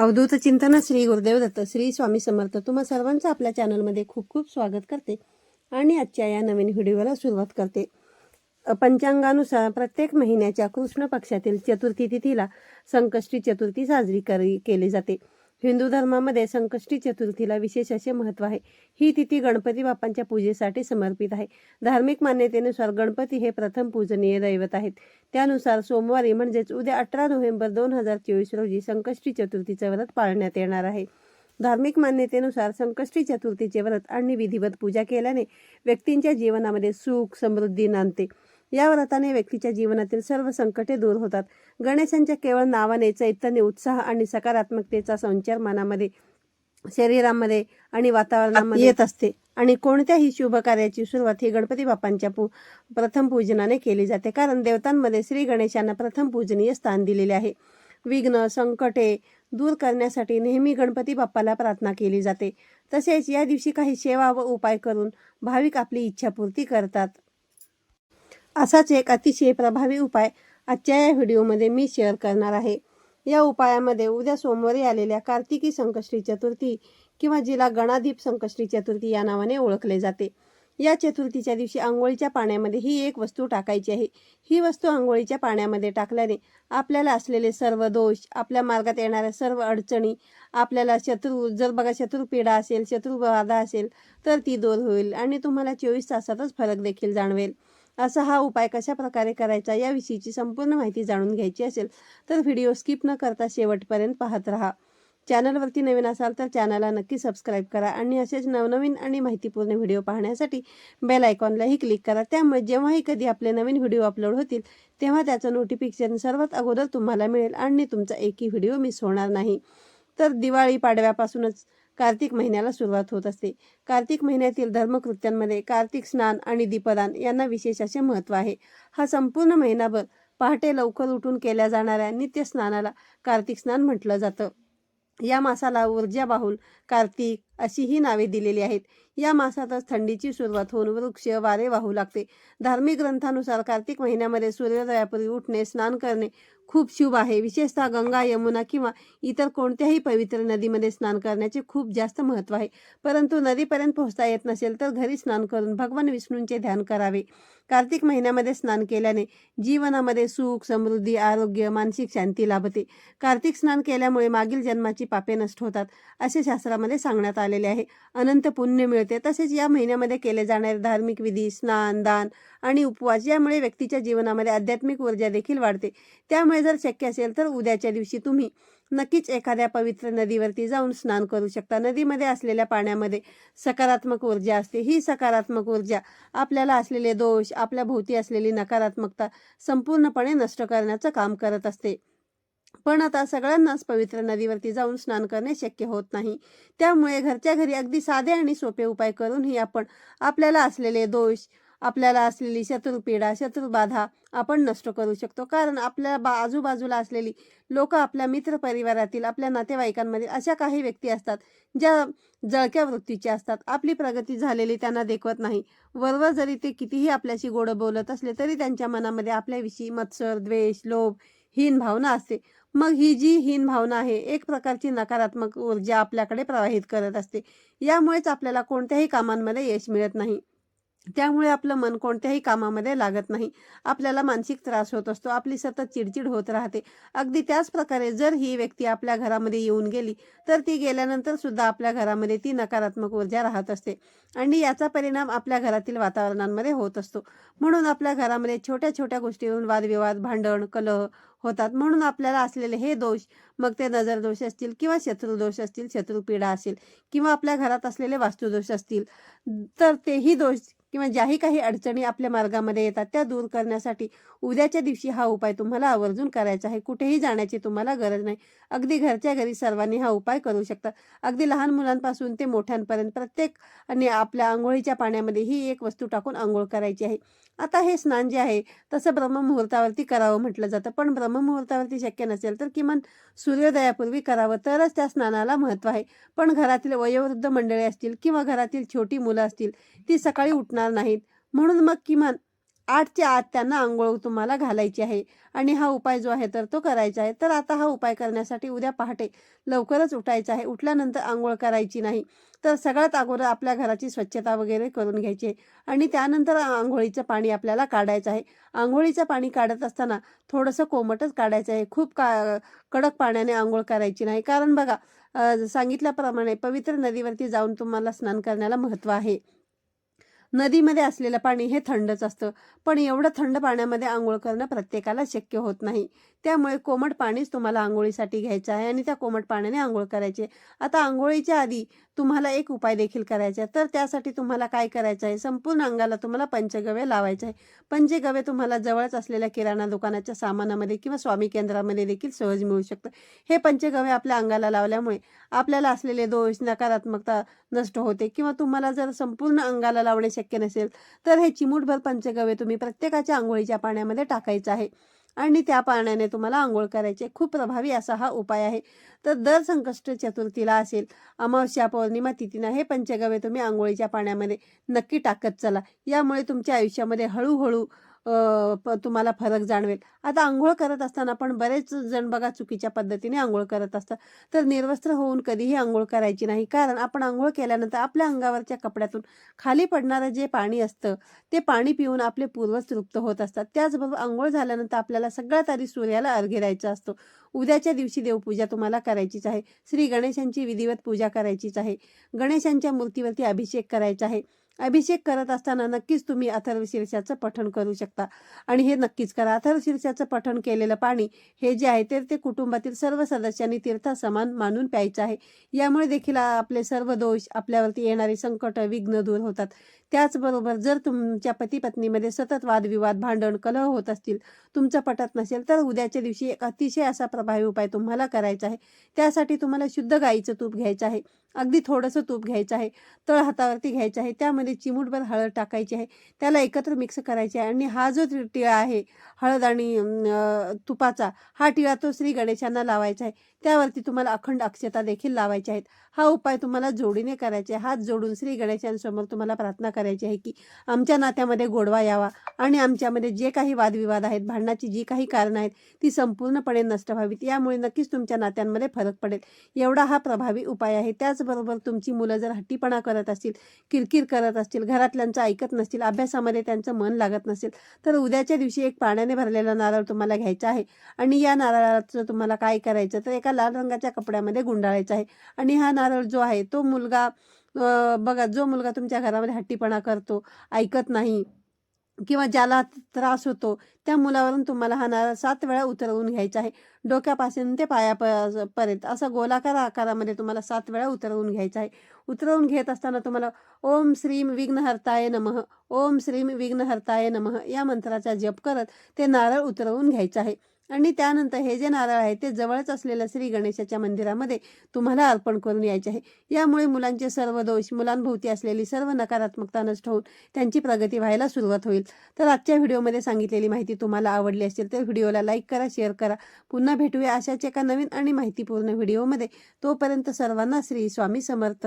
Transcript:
अवधूत चिंतन श्री गुरुदेव दत्त श्री स्वामी समर्थ. तुम्हा सर्वांचं आपल्या चॅनलमध्ये खूप खूप स्वागत करते आणि आजच्या या नवीन व्हिडिओला सुरुवात करते. पंचांगानुसार प्रत्येक महिन्याच्या कृष्ण पक्षातील चतुर्थी तिथीला संकष्टी चतुर्थी साजरी करी केली जाते. हिंदू धर्मामध्ये संकष्टी चतुर्थीला विशेष असे महत्त्व आहे. ही तिथी गणपती बाप्पांच्या पूजेसाठी समर्पित आहे. धार्मिक मान्यतेनुसार गणपती हे प्रथम पूजनीय दैवत आहेत. त्यानुसार सोमवारी म्हणजेच उद्या अठरा नोव्हेंबर दोन हजार चोवीस रोजी संकष्टी चतुर्थीचं व्रत पाळण्यात येणार आहे. धार्मिक मान्यतेनुसार संकष्टी चतुर्थीचे व्रत आणि विधिवत पूजा केल्याने व्यक्तींच्या जीवनामध्ये सुख समृद्धी नांदते. या व्रताने व्यक्तीच्या जीवनातील सर्व संकटे दूर होतात. गणेशांच्या केवळ नावाने चैतन्य उत्साह आणि सकारात्मकतेचा संचार मनामध्ये शरीरामध्ये आणि वातावरणामध्ये येत असते. आणि कोणत्याही शुभ कार्याची सुरुवात ही गणपती बाप्पांच्या पू प्रथम पूजनाने केली जाते. कारण देवतांमध्ये श्री गणेशांना प्रथम पूजनीय स्थान दिलेले आहे. विघ्न संकटे दूर करण्यासाठी नेहमी गणपती बाप्पाला प्रार्थना केली जाते. तसेच या दिवशी काही सेवा व उपाय करून भाविक आपली इच्छापूर्ती करतात. असाच एक अतिशय प्रभावी उपाय आजच्या या व्हिडिओमध्ये मी शेअर करणार आहे. या उपायामध्ये उद्या सोमवारी आलेल्या कार्तिकी संकष्टी चतुर्थी किंवा जिला गणादीप संकष्टी चतुर्थी या नावाने ओळखले जाते. या चतुर्थीच्या दिवशी आंघोळीच्या पाण्यामध्ये ही एक वस्तू टाकायची आहे. ही वस्तू आंघोळीच्या पाण्यामध्ये टाकल्याने आपल्याला असलेले सर्व दोष आपल्या मार्गात येणाऱ्या सर्व अडचणी आपल्याला शत्रू जर बघा शत्रुपीडा असेल शत्रुबाधा असेल तर ती दूर होईल आणि तुम्हाला चोवीस तासातच फरक देखील जाणवेल. असा हा उपाय कशा प्रकारे करायचा याविषयीची संपूर्ण माहिती जाणून घ्यायची असेल तर व्हिडिओ स्किप न करता शेवटपर्यंत पाहत राहा. चॅनलवरती नवीन असाल तर चॅनलला नक्की सबस्क्राईब करा आणि असेच नवनवीन आणि माहितीपूर्ण व्हिडिओ पाहण्यासाठी बेल आयकॉनलाही क्लिक करा. त्यामुळे जेव्हाही कधी आपले नवीन व्हिडिओ अपलोड होतील तेव्हा त्याचं नोटिफिकेशन सर्वात अगोदर तुम्हाला मिळेल आणि तुमचा एकही व्हिडिओ मिस होणार नाही. तर दिवाळी पाडव्यापासूनच कार्तिक महिन्याला सुरुवात होत असते. कार्तिक महिन्यातील धर्मकृत्यांमध्ये कार्तिक स्नान आणि दीपदान यांना विशेष असे महत्त्व आहे. हा संपूर्ण महिनाभर पहाटे लवकर उठून केल्या जाणाऱ्या नित्य स्नानाला कार्तिक स्नान म्हटलं जातं. या मासाला ऊर्जा बाहुल कार्तिक अशी ही नावे दिलेली आहेत. या मासातच थंडीची सुरुवात होऊन वृक्ष वारे वाहू लागते. धार्मिक ग्रंथानुसार कार्तिक महिन्यामध्ये सूर्योदयापूर्वी उठणे स्नान करणे खूप शुभ आहे. विशेषतः गंगा यमुना किंवा इतर कोणत्याही पवित्र नदीमध्ये स्नान करण्याचे खूप जास्त महत्त्व आहे. परंतु नदीपर्यंत पोहोचता येत नसेल तर घरी स्नान करून भगवान विष्णूंचे ध्यान करावे. कार्तिक महिन्यामध्ये स्नान केल्याने जीवनामध्ये सुख समृद्धी आरोग्य मानसिक शांती लाभते. कार्तिक स्नान केल्यामुळे मागील जन्माची पापे नष्ट होतात असे शास्त्रामध्ये सांगण्यात आले आलेले आहे. अनंत पुण्य मिळते. तसेच या महिन्यामध्ये केले जाणारे धार्मिक विधी स्नान दान आणि उपवास यामुळे व्यक्तीच्या जीवनामध्ये आध्यात्मिक ऊर्जा देखील वाढते. त्यामुळे जर शक्य असेल तर उद्याच्या दिवशी तुम्ही नक्कीच एखाद्या पवित्र नदीवरती जाऊन स्नान करू शकता. नदीमध्ये असलेल्या पाण्यामध्ये सकारात्मक ऊर्जा असते. ही सकारात्मक ऊर्जा आपल्याला असलेले दोष आपल्या भोवती असलेली नकारात्मकता संपूर्णपणे नष्ट करण्याचं काम करत असते. पण आता सगळ्यांनाच पवित्र नदीवरती जाऊन स्नान करणे शक्य होत नाही. त्यामुळे घरच्या घरी अगदी साधे आणि सोपे उपाय करूनही आपण आपल्याला असलेले दोष आपल्याला असलेली शत्रुपीडा शत्रुबाधा आपण नष्ट करू शकतो. कारण आपल्या बा आजूबाजूला असलेली लोक आपल्या मित्र परिवारातील आपल्या नातेवाईकांमध्ये अशा काही व्यक्ती असतात ज्या जळक्या वृत्तीच्या असतात. आपली प्रगती झालेली त्यांना देखवत नाही. वरवर जरी ते कितीही आपल्याशी गोडं बोलत असले तरी त्यांच्या मनामध्ये आपल्याविषयी मत्सर द्वेष लोभ हीन भावना असते. मग ही जी हीन भावना आहे एक प्रकारची नकारात्मक ऊर्जा आपल्याकडे प्रवाहित करत असते. यामुळेच आपल्याला कोणत्याही कामांमध्ये यश मिळत नाही. त्यामुळे आपलं मन कोणत्याही कामामध्ये लागत नाही. आपल्याला मानसिक त्रास होत असतो. आपली सतत चिडचिड होत राहते. अगदी त्याच प्रकारे जर ही व्यक्ती आपल्या घरामध्ये येऊन गेली तर ती गेल्यानंतर सुद्धा आपल्या घरामध्ये ती नकारात्मक ऊर्जा राहत असते. आणि याचा परिणाम आपल्या घरातील वातावरणांमध्ये होत असतो. म्हणून आपल्या घरामध्ये छोट्या छोट्या गोष्टीवरून वादविवाद भांडण कलह होतात. म्हणून आपल्याला असलेले हे दोष मग ते नजर दोष असतील किंवा शत्रुदोष असतील शत्रुपीडा असेल किंवा आपल्या घरात असलेले वास्तुदोष असतील तर तेही दोष किंवा ज्याही काही अडचणी आपल्या मार्गामध्ये येतात त्या दूर करण्यासाठी उद्याच्या दिवशी हा उपाय तुम्हाला आवर्जून करायचा आहे. कुठेही जाण्याची तुम्हाला गरज नाही. अगदी घरच्या घरी सर्वांनी हा उपाय करू शकता. अगदी लहान मुलांपासून ते मोठ्यांपर्यंत प्रत्येक आणि आपल्या आंघोळीच्या पाण्यामध्ये ही एक वस्तू टाकून आंघोळ करायची आहे. आता हे स्नान जे आहे तसं ब्रह्ममुहूर्तावरती करावं म्हटलं जातं. पण ब्रह्ममुहूर्तावरती शक्य नसेल तर किमान सूर्योदयापूर्वी करावं तरच त्या स्नानाला महत्त्व आहे. पण घरातील वयोवृद्ध मंडळी असतील किंवा घरातील छोटी मुलं असतील ती सकाळी उठणार नाहीत. म्हणून मग किमान आठच्या आत त्यांना आंघोळ तुम्हाला घालायची आहे. आणि हा उपाय जो आहे तर तो करायचा आहे. तर आता हा उपाय करण्यासाठी उद्या पहाटे लवकरच उठायचं आहे. उठल्यानंतर आंघोळ करायची नाही. तर सगळ्यात अगोदर आपल्या घराची स्वच्छता वगैरे करून घ्यायची आहे. आणि त्यानंतर आंघोळीचं पाणी आपल्याला काढायचं आहे. आंघोळीचं पाणी काढत असताना थोडंसं कोमटच काढायचं आहे. खूप का कडक पाण्याने आंघोळ करायची नाही. कारण बघा सांगितल्याप्रमाणे पवित्र नदीवरती जाऊन तुम्हाला स्नान करण्याला महत्त्व आहे. नदीमध्ये असलेलं पाणी हे थंडच असतं. पण एवढं थंड पाण्यामध्ये आंघोळ करणं प्रत्येकाला शक्य होत नाही. त्यामुळे कोमट पाणीच तुम्हाला आंघोळीसाठी घ्यायचं आहे आणि त्या कोमट पाण्याने आंघोळ करायची. आता आंघोळीच्या आधी तुम्हाला एक उपाय देखील करायचा आहे. तर त्यासाठी तुम्हाला काय करायचं आहे? संपूर्ण अंगाला तुम्हाला पंचगव्य लावायचे आहे. पंचगव्य तुम्हाला जवळच असलेल्या किराणा दुकानाच्या सामानामध्ये किंवा स्वामी केंद्रामध्ये देखील सहज मिळू शकतं. हे पंचगव्य आपल्या अंगाला लावल्यामुळे आपल्याला असलेले दोष नकारात्मकता नष्ट होते. किंवा तुम्हाला जर संपूर्ण अंगाला लावणे शक्य नसेल तर हे चिमूटभर पंचगव्य तुम्ही प्रत्येकाच्या आंघोळीच्या पाण्यामध्ये टाकायचं आहे. आणि त्या पाण्याने तुम्हाला आंघोळ करायचे खूप प्रभावी असा हा उपाय आहे. तर दर संकष्ट चतुर्थीला असेल अमावस्या पौर्णिमा तिथीनं हे पंचगव्य तुम्ही आंघोळीच्या पाण्यामध्ये नक्की टाकत चला. यामुळे तुमच्या आयुष्यामध्ये हळूहळू तुम्हाला फरक जाणवेल. आता आंघोळ करत असताना पण बरेच जण बघा चुकीच्या पद्धतीने आंघोळ करत असतात. तर निर्वस्त्र होऊन कधीही आंघोळ करायची नाही. कारण आपण आंघोळ केल्यानंतर आपल्या अंगावरच्या कपड्यातून खाली पडणारं जे पाणी असतं ते पाणी पिऊन आपले पूर्वज तृप्त होत असतात. त्याचबरोबर आंघोळ झाल्यानंतर आपल्याला सगळ्यात आधी सूर्याला अर्घ्य द्यायचा असतो. उद्याच्या दिवशी देवपूजा तुम्हाला करायचीच आहे. श्री गणेशांची विधिवत पूजा करायचीच आहे. गणेशांच्या मूर्तीवरती अभिषेक करायचा आहे. अभिषेक करत असताना नक्कीच तुम्ही अथर्वशीर्षाचं पठण करू शकता. आणि हे नक्कीच करा. अथर्वशीर्षाचं पठण केलेलं पाणी हे जे आहे ते ते कुटुंबातील सर्व सदस्यांनी तीर्थासमान मानून प्यायचं आहे. यामुळे देखील आपले सर्व दोष आपल्यावरती येणारे संकट विघ्न दूर होतात. त्याचबरोबर जर तुमच्या पती पत्नीमध्ये सतत वादविवाद भांडण कलह होत असतील तुमचं पटत नसेल तर उद्याच्या दिवशी एक अतिशय असा प्रभावी उपाय तुम्हाला करायचा आहे. त्यासाठी तुम्हाला शुद्ध गाईचं तूप घ्यायचं आहे. अगदी थोडंसं तूप घ्यायचं आहे. तळ हातावरती घ्यायचं आहे. त्यामध्ये चिमूटभर हळद टाकायची आहे. त्याला एकत्र मिक्स करायचे आहे. आणि हा जो टिळा आहे हळद आणि तुपाचा हा टिळा तो श्री गणेशांना लावायचा आहे. त्यावरती तुम्हाला अखंड अक्षता देखील लावायच्या आहेत. हा उपाय तुम्हाला जोडीने करायचे आहे. हात जोडून श्री गणेशांसमोर तुम्हाला प्रार्थना करायची करायची आहे की आमच्या नात्यामध्ये गोडवा यावा आणि आमच्यामध्ये जे काही वादविवाद आहेत भांडणाची जी काही कारणं आहेत ती संपूर्णपणे नष्ट व्हावीत. यामुळे नक्कीच तुमच्या नात्यांमध्ये फरक पडेल. एवढा हा प्रभावी उपाय आहे. त्याचबरोबर तुमची मुलं जर हट्टीपणा करत असतील किरकिर करत असतील घरातल्यांचं ऐकत नसतील अभ्यासामध्ये त्यांचं मन लागत नसेल तर उद्याच्या दिवशी एक पाण्याने भरलेला नारळ तुम्हाला घ्यायचा आहे आणि या नारळाचं तुम्हाला काय करायचं? तर एका लाल रंगाच्या कपड्यामध्ये गुंडाळायचा आहे. आणि हा नारळ जो आहे तो मुलगा बघा जो मुलगा तुमच्या घरामध्ये हट्टीपणा करतो ऐकत नाही किंवा ज्याला त्रास होतो त्या मुलावरून तुम्हाला हा नारळ सात वेळा उतरवून घ्यायचा आहे. डोक्यापासून ते पायापर्यंत असा गोलाकार आकारामध्ये तुम्हाला सात वेळा उतरवून घ्यायचा आहे. उतरवून घेत असताना तुम्हाला ओम श्रीम विघ्नहर्ताय नमः ओम श्रीम विघ्नहर्ताय नमः या मंत्राचा जप करत ते नारळ उतरवून घ्यायचं आहे. आणि त्यानंतर हे जे नारळ आहे ते जवळच असलेल्या श्री गणेशाच्या मंदिरामध्ये तुम्हाला अर्पण करून यायचे आहे. यामुळे मुलांचे सर्व दोष मुलांभोवती असलेली सर्व नकारात्मकता नष्ट होऊन त्यांची प्रगती व्हायला सुरुवात होईल. तर आजच्या व्हिडिओमध्ये सांगितलेली माहिती तुम्हाला आवडली असेल तर व्हिडिओला लाईक करा शेअर करा. पुन्हा भेटूया अशाच एका नवीन आणि माहितीपूर्ण व्हिडिओमध्ये. तोपर्यंत सर्वांना श्री स्वामी समर्थ.